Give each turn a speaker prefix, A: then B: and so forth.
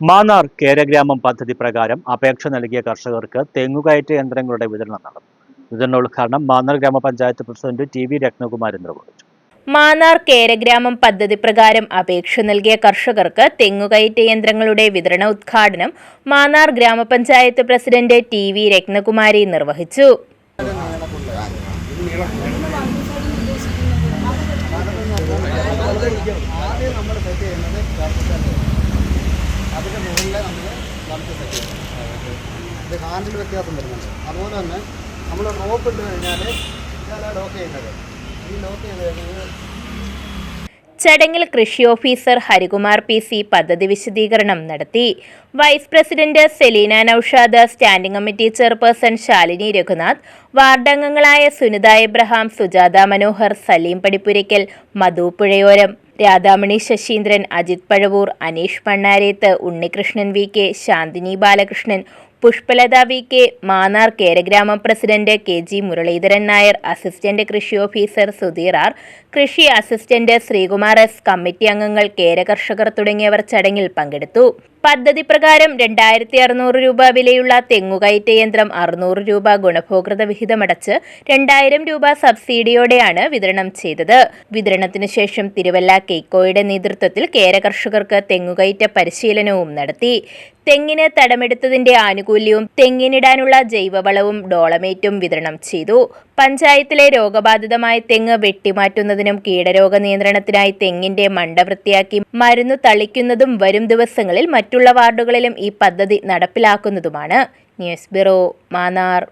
A: മാന്നാർ കേരഗ്രാമം പദ്ധതി പ്രകാരം അപേക്ഷ നൽകിയ കർഷകർക്ക് തെങ്ങുകയറ്റ യന്ത്രങ്ങളുടെ വിതരണം നടന്നു. വിതരണോദ്ഘാടനം മാന്നാർ ഗ്രാമപഞ്ചായത്ത് പ്രസിഡന്റ് ടി വി രത്നകുമാരൻ നിർവഹിച്ചു.
B: മാന്നാർ കേരഗ്രാമം പദ്ധതി പ്രകാരം അപേക്ഷ നൽകിയ കർഷകർക്ക് തെങ്ങുകയറ്റ യന്ത്രങ്ങളുടെ വിതരണ ഉദ്ഘാടനം മാന്നാർ ഗ്രാമപഞ്ചായത്ത് പ്രസിഡന്റ് ടി വി രത്നകുമാരി നിർവഹിച്ചു.
C: നമ്മൾ സെറ്റ് ചെയ്യുന്നത് അതിന്റെ മുകളിൽ നമ്മൾ നമുക്ക് സെറ്റ് ചെയ്യാം. ഇത് ഹാൻഡിൽ വ്യത്യാസം വരുന്നുണ്ട്. അതുപോലെ തന്നെ നമ്മൾ റോപ്പ് ഇട്ട് കഴിഞ്ഞാൽ ഇതാണ് ലോക്ക് ചെയ്യുന്നത് ഈ ലോക്ക് ചെയ്ത് കഴിഞ്ഞാൽ
B: ചടങ്ങിൽ കൃഷി ഓഫീസർ ഹരികുമാർ പി സി പദ്ധതി വിശദീകരണം നടത്തി. Vice president Selina Naushad standing committee chairperson Shalini Raghunath വാർഡംഗങ്ങളായ Sunitha Abraham Sujatha Manohar Salim Padippurackal Madhu Puzhayoram. Radhamani Sasheendran Ajith Pazhavoor Aneesh Pannareth Unnikrishnan V K Shanthini Balakrishnan Pushpalatha V K Mannar Keragramam president K G Muraleedharan Nair assistant കൃഷി officer Sudheer R കൃഷി assistant Sreekumar S committee അംഗങ്ങൾ കേരകർഷകർ തുടങ്ങിയവർ ചടങ്ങിൽ പങ്കെടുത്തു. പദ്ധതി പ്രകാരം രണ്ടായിരത്തി അറുന്നൂറ് രൂപ വിലയുള്ള തെങ്ങുകയറ്റ യന്ത്രം അറുന്നൂറ് രൂപ ഗുണഭോക്തൃ വിഹിതമടച്ച് രണ്ടായിരം രൂപ സബ്സിഡിയോടെയാണ് വിതരണം ചെയ്തത്. വിതരണത്തിനു ശേഷം തിരുവല്ല കെയ്ക്കോയുടെ നേതൃത്വത്തിൽ കേരകർഷകർക്ക് തെങ്ങുകയറ്റ പരിശീലനവും നടത്തി. തെങ്ങിന് തടമെടുത്തതിന്റെ ആനുകൂല്യവും തെങ്ങിനിടാനുള്ള ജൈവവളവും ഡോളമേറ്റും വിതരണം ചെയ്തു. പഞ്ചായത്തിലെ രോഗബാധിതമായ തെങ്ങ് വെട്ടിമാറ്റുന്നതിനും കീടരോഗ നിയന്ത്രണത്തിനായി തെങ്ങിന്റെ മണ്ട വൃത്തിയാക്കി മരുന്ന് തളിക്കുന്നതും വരും ദിവസങ്ങളിൽ മറ്റുള്ള വാർഡുകളിലും ഈ പദ്ധതി നടപ്പിലാക്കുന്നതുമാണ്. News bureau Mannar.